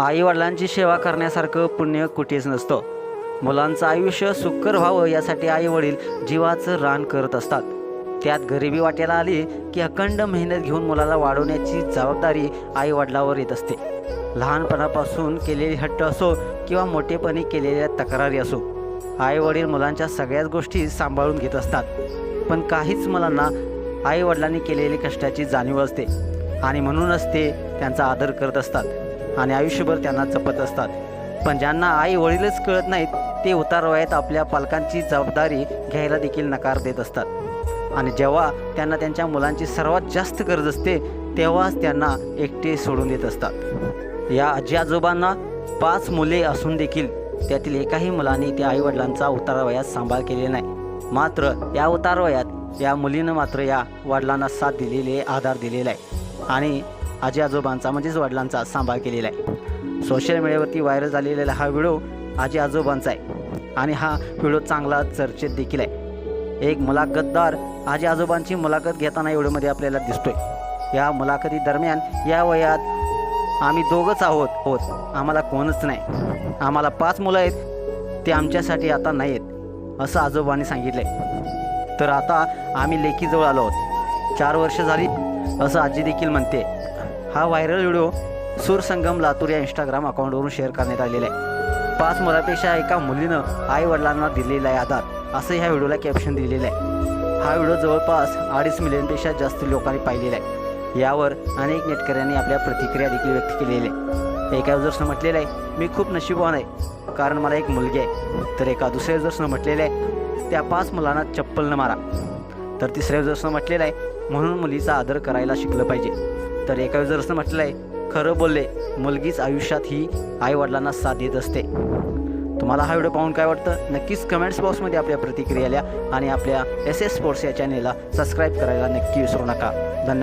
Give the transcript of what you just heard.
आईवडिलांची सेवा करण्यासारखं पुण्य कुठेच नसतं. मुलांचं आयुष्य सुखकर व्हावं यासाठी आईवडील जीवाचं रान करत असतात. त्यात गरिबी वाट्याला आली की अखंड मेहनत घेऊन मुलाला वाढवण्याची जबाबदारी आईवडिलावर येत असते. लहानपणापासून केलेली हट्ट असो किंवा मोठेपणी केलेल्या तक्रारी असो आईवडील मुलांच्या सगळ्याच गोष्टी सांभाळून घेत असतात. पण काहीच मुलांना आईवडिलांनी केलेली कष्टाची जाणीव असते आणि म्हणूनच ते त्यांचा आदर करत असतात. आणि आयुष्यभर त्यांना जपत असतात. पण ज्यांना आई वडीलच कळत नाहीत ते उतार वयात आपल्या पालकांची जबाबदारी घ्यायला देखील नकार देत असतात. आणि जेव्हा त्यांना त्यांच्या मुलांची सर्वात जास्त गरज असते तेव्हाच त्यांना एकटे सोडून देत असतात. या आजी आजोबांना पाच मुले असून देखील त्यातील एकाही मुलाने त्या आईवडिलांचा उतारवयात सांभाळ केले नाही. मात्र या उतारवयात या मुलीनं मात्र या वडिलांना साथ दिलेली आधार दिलेला आहे. आणि आजी आजोबांचा म्हणजेच वडिलांचा सांभाळ केलेला आहे. सोशल मीडियावरती व्हायरल झालेला हा व्हिडिओ आजी आजोबांचा आहे. आणि हा व्हिडिओ चांगला चर्चेत देखील आहे. एक मुलाखतदार आजी आजोबांची मुलाखत घेताना व्हिडिओमध्ये आपल्याला दिसतोय. या मुलाखती दरम्यान या वयात आम्ही दोघंच आहोत. होत. आम्हाला कोणच नाही. आम्हाला पाच मुलं आहेत. ते आमच्यासाठी आता नाही आहेत असं आजोबांनी सांगितलं आहे तर आता आम्ही लेकीजवळ आलो आहोत. चार वर्ष झाली असं आजी देखील म्हणते. हा व्हायरल व्हिडिओ सूरसंगम लातूर या इंस्टाग्राम अकाउंटवरून शेअर करण्यात आलेला आहे. पाच मुलापेक्षा एका मुलीनं आई वडिलांना दिलेला आहे आधार असं ह्या व्हिडिओला कॅप्शन दिलेलं आहे. हा व्हिडिओ जवळपास अडीच मिलियनपेक्षा जास्त लोकांनी पाहिलेला आहे. यावर अनेक नेटकऱ्यांनी आपल्या प्रतिक्रिया देखील व्यक्त केलेल्या आहे. एका युजर्सनं म्हटलेलं आहे मी खूप नशीबवान आहे कारण मला एक मुलगी आहे. तर एका दुसऱ्या युजर्सनं म्हटलेलं आहे त्या पाच मुलांना चप्पल न मारा. तर तिसऱ्या युजर्सनं म्हटलेलं आहे म्हणून मुलीचा आदर करायला शिकलं पाहिजे. तर एका जर म्हटलं आहे खरं बोलले मुलगीच आयुष्यात ही आईवडिलांना साथ देत असते. तुम्हाला हा व्हिडिओ पाहून काय वाटतं? नक्कीच कमेंट्स बॉक्समध्ये आपल्या प्रतिक्रिया लिहा आणि आपल्या एस एस स्पोर्ट्स या चॅनेलला सबस्क्राईब करायला नक्की विसरू नका. धन्यवाद.